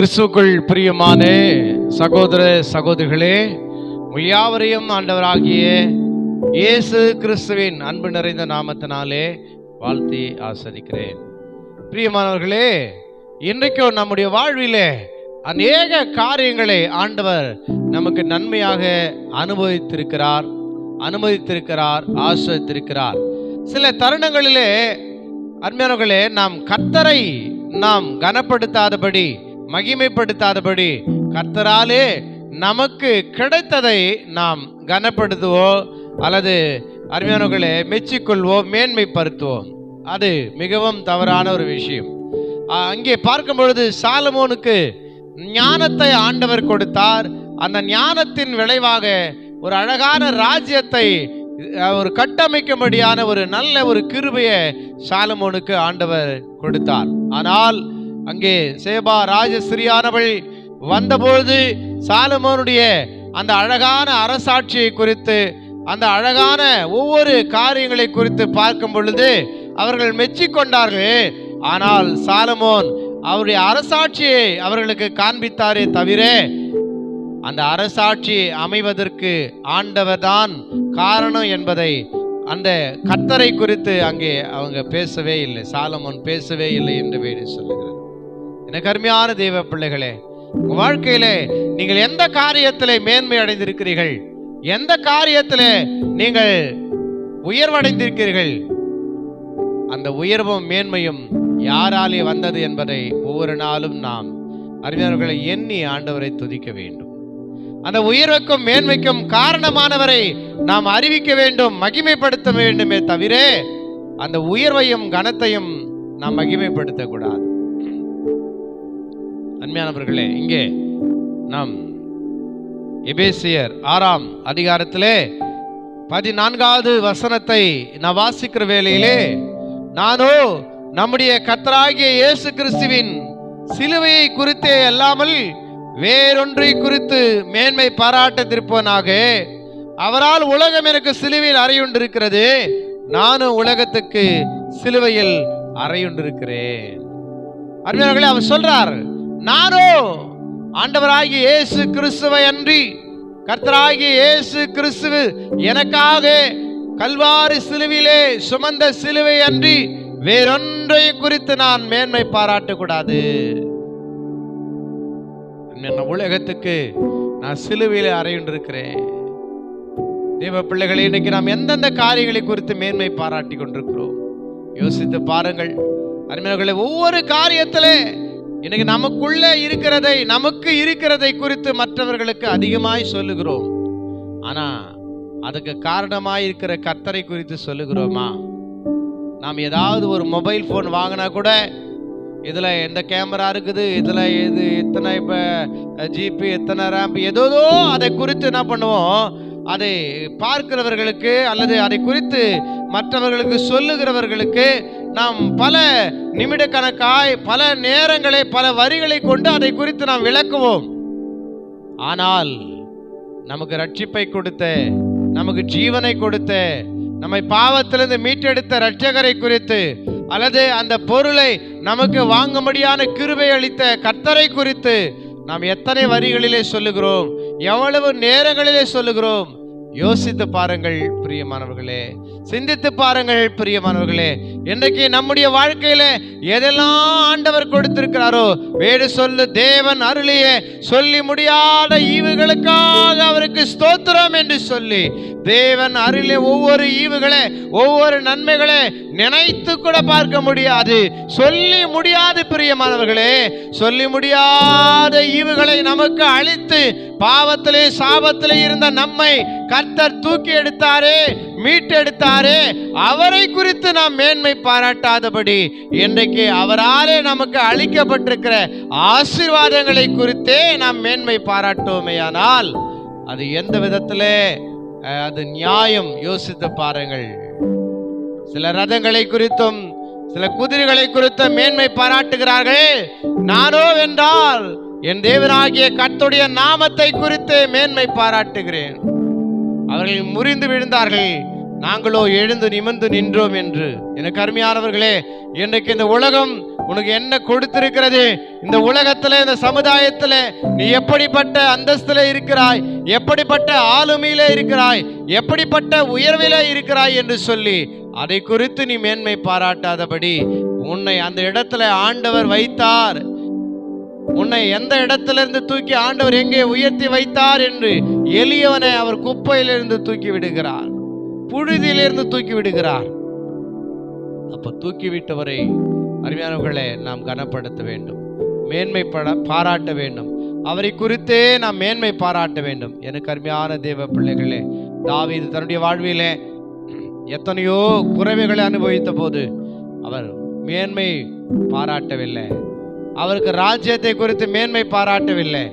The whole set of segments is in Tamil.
கிறிஸ்துக்குள் பிரியமானே சகோதர சகோதரிகளே முயாவரையும் ஆண்டவராகிய இயேசு கிறிஸ்துவின் அன்பு நிறைந்த நாமத்தினாலே வாழ்த்தி ஆசரிக்கிறேன். பிரியமானவர்களே இன்றைக்கும் நம்முடைய வாழ்விலே அநேக காரியங்களை ஆண்டவர் நமக்கு நன்மையாக அனுபவித்திருக்கிறார் அனுமதித்திருக்கிறார் ஆசிரித்திருக்கிறார் சில தருணங்களிலே அருமையானவர்களே நாம் கத்தரை நாம் கனப்படுத்தாதபடி மகிமைப்படுத்தாதபடி கர்த்தராலே நமக்கு கிடைத்ததை நாம் கனப்படுத்துவோம் அல்லது அருமையானவர்களை மெச்சிக்கொள்வோம் மேன்மைப்படுத்துவோம். அது மிகவும் தவறான ஒரு விஷயம். அங்கே பார்க்கும் பொழுது சாலமோனுக்கு ஞானத்தை ஆண்டவர் கொடுத்தார். அந்த ஞானத்தின் விளைவாக ஒரு அழகான ராஜ்யத்தை ஒரு கட்டமைக்கும்படியான ஒரு நல்ல ஒரு கிருபையை சாலமோனுக்கு ஆண்டவர் கொடுத்தார். ஆனால் அங்கே சேபா ராஜஸ்ரீயானவள் வந்தபொழுது சாலமோனுடைய அந்த அழகான அரசாட்சியை குறித்து அந்த அழகான ஒவ்வொரு காரியங்களை குறித்து பார்க்கும் பொழுது அவர்கள் மெச்சிக்கொண்டார்கள் ஆனால் சாலமோன் அவருடைய அரசாட்சியை அவர்களுக்கு காண்பித்தாரே தவிர அந்த அரசாட்சி அமைவதற்கு ஆண்டவர்தான் காரணம் என்பதை அந்த கத்தரை குறித்து அங்கே அவங்க பேசவே இல்லை சாலமோன் பேசவே இல்லை என்று வேடி சொல்லுகிறது எனக்கு அருமையான தெய்வ பிள்ளைகளே உங்க வாழ்க்கையிலே நீங்கள் எந்த காரியத்திலே மேன்மை அடைந்திருக்கிறீர்கள்? எந்த காரியத்திலே நீங்கள் உயர்வடைந்திருக்கிறீர்கள்? அந்த உயர்வும் மேன்மையும் யாராலே வந்தது என்பதை ஒவ்வொரு நாளும் நாம் அறிஞர்களை எண்ணி ஆண்டவரை துதிக்க வேண்டும். அந்த உயர்வுக்கும் மேன்மைக்கும் காரணமானவரை நாம் அறிவிக்க வேண்டும் மகிமைப்படுத்த வேண்டுமே தவிர அந்த உயர்வையும் கனத்தையும் நாம் மகிமைப்படுத்தக்கூடாது. அன்மையானவர்களே இங்கே நாம் எபேசியர் ஆறாம் அதிகாரத்திலே பதினான்காவது வசனத்தை நான் வாசிக்கிற வேளையிலே நானோ நம்முடைய கத்தராகிய இயேசு கிறிஸ்துவின் சிலுவையை குறித்தே அல்லாமல் வேறொன்றை குறித்து மேன்மை பாராட்டத்திருப்பவனாக அவரால் உலகம் எனக்கு சிலுவையில் அறையுண்டிருக்கிறது நானும் உலகத்துக்கு சிலுவையில் அறையுண்டிருக்கிறேன். அருமையாளர்களே அவர் சொல்றார் நானோ ஆண்டவராகிய இயேசு கிறிஸ்துவை அன்றி கர்த்தராகிய இயேசு கிறிஸ்துவு எனக்காக கல்வாரி சிலுவிலே சுமந்த சிலுவை அன்றி வேறொன்றை குறித்து நான் மேன்மை பாராட்டக்கூடாது. என்ன உலகத்துக்கு நான் சிலுவையிலே அறையுண்டிருக்கிறேன். தேவ பிள்ளைகளை இன்னைக்கு நாம் எந்தெந்த காரியங்களை குறித்து மேன்மை பாராட்டி கொண்டிருக்கிறோம்? யோசித்து பாருங்கள். அருமையாளர்களே ஒவ்வொரு காரியத்திலே இன்னைக்கு நமக்குள்ள இருக்கிறதை நமக்கு இருக்கிறதை குறித்து மற்றவர்களுக்கு அதிகமாய் சொல்லுகிறோம். ஆனா அதுக்கு காரணமாய் இருக்கிற கத்தரை குறித்து சொல்லுகிறோமா? நாம் ஏதாவது ஒரு மொபைல் ஃபோன் வாங்கினா கூட இதில் எந்த கேமரா இருக்குது இதில் இது எத்தனை இப்போ ஜிபி எத்தனை ரேம்ப் ஏதோதோ அதை குறித்து என்ன பண்ணுவோம்? அதை பார்க்கிறவர்களுக்கு அல்லது அதை குறித்து மற்றவர்களுக்கு சொல்லுகிறவர்களுக்கு நாம் பல நிமிட கணக்காய் பல நேரங்களை பல வரிகளை கொண்டு அதை குறித்து நாம் விளக்குவோம். ஆனால் நமக்கு ரட்சிப்பை கொடுத்த நமக்கு ஜீவனை கொடுத்த நம்மை பாவத்திலிருந்து மீட்டெடுத்த ரட்சகரை குறித்து அல்லது அந்த பொருளை நமக்கு வாங்கும்படியான கிருபை அளித்த கர்த்தரை குறித்து நாம் எத்தனை வரிகளிலே சொல்லுகிறோம் எவ்வளவு நேரங்களிலே சொல்லுகிறோம் யோசித்து பாருங்கள் பிரியமானவர்களே. சிந்தித்து பாருங்கள் பிரியமானவர்களே. இன்றைக்கு நம்முடைய வாழ்க்கையில எதெல்லாம் ஆண்டவர் கொடுத்திருக்கிறாரோ வேறு சொல்லு தேவன் அருளிய சொல்லி முடியாத ஈவுகளுக்காக அவருக்கு ஸ்தோத்திரம் என்று சொல்லி தேவன் அருளிய ஒவ்வொரு ஈவுகளை ஒவ்வொரு நன்மைகளை நினைத்து கூட பார்க்க முடியாது. சொல்லி முடியாது பிரியமானவர்களே. சொல்லி முடியாத ஈவுகளை நமக்கு அளித்து பாவத்திலே சாபத்திலே இருந்த நம்மை கர்த்தர் தூக்கி எடுத்தாரே மீட்டெடுத்தாரே அவரை குறித்து நாம் மேன்மை பாராட்டாதபடி இன்றைக்கு அவராலே நமக்கு அளிக்கப்பட்டிருக்கிற ஆசீர்வாதங்களை குறித்தே நாம் மேன்மை பாராட்டுவோமேயானால் அது எந்த விதத்திலே அது நியாயம். யோசித்து பாருங்கள். சில ரதங்களை குறித்தும் சில குதிரைகளை குறித்த மேன்மை பாராட்டுகிறார்கள். நானோ வென்றால் என் தேவனாகிய கத்துடைய நாமத்தை குறித்து மேன்மை பாராட்டுகிறேன். அவர்கள் முறிந்து விழுந்தார்கள். நாங்களோ எழுந்து நிமிர்ந்து நின்றோம் என்று. எனக்கு அருமையானவர்களே இன்றைக்கு இந்த உலகம் உனக்கு என்ன கொடுத்திருக்கிறது? இந்த உலகத்துல இந்த சமுதாயத்துல நீ எப்படிப்பட்ட அந்தஸ்துல இருக்கிறாய்? எப்படிப்பட்ட ஆளுமையில இருக்கிறாய்? எப்படிப்பட்ட உயர்வில இருக்கிறாய் என்று சொல்லி அதை குறித்து நீ மேன்மை பாராட்டாதபடி உன்னை அந்த இடத்துல ஆண்டவர் வைத்தார். உன்னை எந்த இடத்திலிருந்து தூக்கி ஆண்டவர் எங்கே உயர்த்தி வைத்தார் என்று எளியவனை அவர் குப்பையிலிருந்து தூக்கி விடுகிறார். புழுதியிலிருந்து தூக்கி விடுகிறார். அப்ப தூக்கி விட்டவரை அருமையானவர்களே நாம் கனப்படுத்த வேண்டும். மேன்மை பட- பாராட்ட வேண்டும். அவரை குறித்தே நாம் மேன்மை பாராட்ட வேண்டும். எனக்கு அருமையான தேவ பிள்ளைகளே தாவி தன்னுடைய வாழ்விலே எத்தனையோ குறைவைகளை அனுபவித்த போது அவர் மேன்மை பாராட்டவில்லை. அவருக்கு ராஜ்யத்தை குறித்து மேன்மை பாராட்டவில்லை.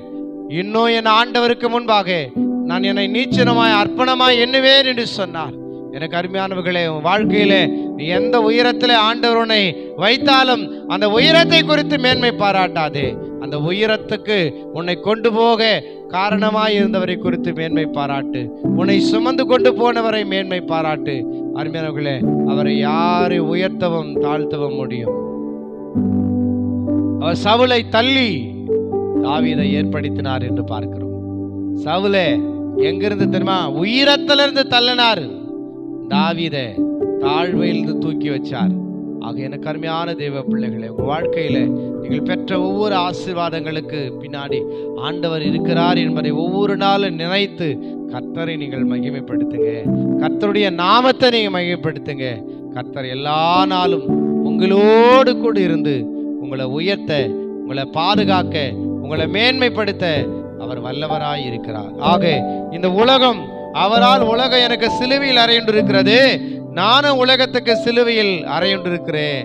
இன்னும் என் ஆண்டவருக்கு முன்பாக நான் என்னை நீச்சனமாய் அர்ப்பணமாய் எண்ணுவேன் என்று சொன்னார். எனக்கு அருமையானவர்களே உன் வாழ்க்கையிலே நீ எந்த உயரத்தில் ஆண்டவருனை வைத்தாலும் அந்த உயரத்தை குறித்து மேன்மை பாராட்டாதே. அந்த உயரத்துக்கு உன்னை கொண்டு போக காரணமாய் இருந்தவரை குறித்து மேன்மை பாராட்டு. உன்னை சுமந்து கொண்டு போனவரை மேன்மை பாராட்டு. அருமையானவர்களே அவரை யாரை உயர்த்தவும் தாழ்த்தவும் முடியும்? அவர் சவுளை தள்ளி தாவீதை ஏற்படுத்தினார் என்று பார்க்கிறோம். சவுலே எங்கிருந்து தெரியுமா? உயிரத்திலிருந்து தள்ளினார். தாவீதை தாழ்வையிலிருந்து தூக்கி வச்சார். ஆக எனக்கு அருமையான தேவ பிள்ளைகளே உங்கள் வாழ்க்கையில் நீங்கள் பெற்ற ஒவ்வொரு ஆசீர்வாதங்களுக்கு பின்னாடி ஆண்டவர் இருக்கிறார் என்பதை ஒவ்வொரு நாளும் நினைத்து கர்த்தரை நீங்கள் மகிமைப்படுத்துங்க. கர்த்தருடைய நாமத்தை நீங்கள் மகிமைப்படுத்துங்க. கர்த்தர் எல்லா நாளும் உங்களோடு கூட இருந்து உங்களை உயர்த்த உங்களை பாதுகாக்க உங்களை மேன்மைப்படுத்த அவர் வல்லவராய் இருக்கிறார். ஆக இந்த உலகம் அவரால் உலகம் எனக்கு சிலுவையில் அறையுண்டிருக்கிறது. நானும் உலகத்துக்கு சிலுவையில் அறையுண்டிருக்கிறேன்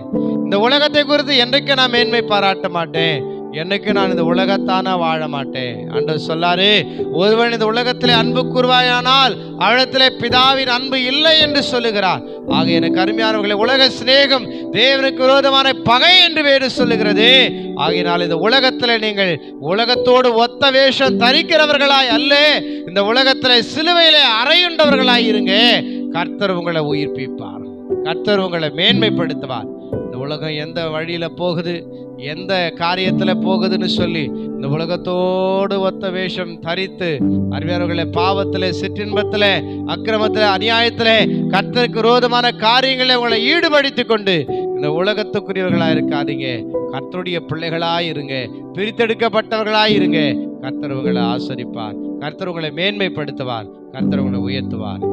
இந்த உலகத்தை குறித்து என்றைக்கு நான் மேன்மை பாராட்ட மாட்டேன். என்னைக்கு நான் இந்த உலகத்தான வாழ மாட்டேன்? அன்று சொல்லாரு ஒருவன் இந்த உலகத்திலே அன்பு கூறுவாயானால் அவளத்திலே பிதாவின் அன்பு இல்லை என்று சொல்லுகிறார். ஆக எனக்கு அருமையானவர்களை உலக சிநேகம் தேவனுக்கு விரோதமான பகை என்று வேறு சொல்லுகிறது. ஆகையினால் இந்த உலகத்தில் நீங்கள் உலகத்தோடு ஒத்த வேஷம் தரிக்கிறவர்களாய் அல்ல இந்த உலகத்தில் சிலுவையிலே அறையுண்டவர்களாய் இருங்க. கர்த்தர் உங்களை உயிர்ப்பிப்பார். கர்த்தர் உங்களை மேன்மைப்படுத்துவார். இந்த உலகம் எந்த வழியில் போகுது? எந்த காரியத்தில் போகுதுன்னு சொல்லி இந்த உலகத்தோடு ஒத்த வேஷம் தரித்து அறிவியர்களை பாவத்தில் சிற்றின்பத்தில் அக்கிரமத்தில் அநியாயத்தில் கர்த்தருக்கு விரோதமான காரியங்களை உங்களை ஈடுபடுத்தி கொண்டு இந்த உலகத்துக்குரியவர்களாக இருக்காதீங்க. கர்த்தருடைய பிள்ளைகளாக இருங்க. பிரித்தெடுக்கப்பட்டவர்களாக இருங்க. கர்த்தர் உங்களை ஆசரிப்பார். கர்த்தர் உங்களை மேன்மைப்படுத்துவார். கர்த்தர் உங்களை உயர்த்துவார்.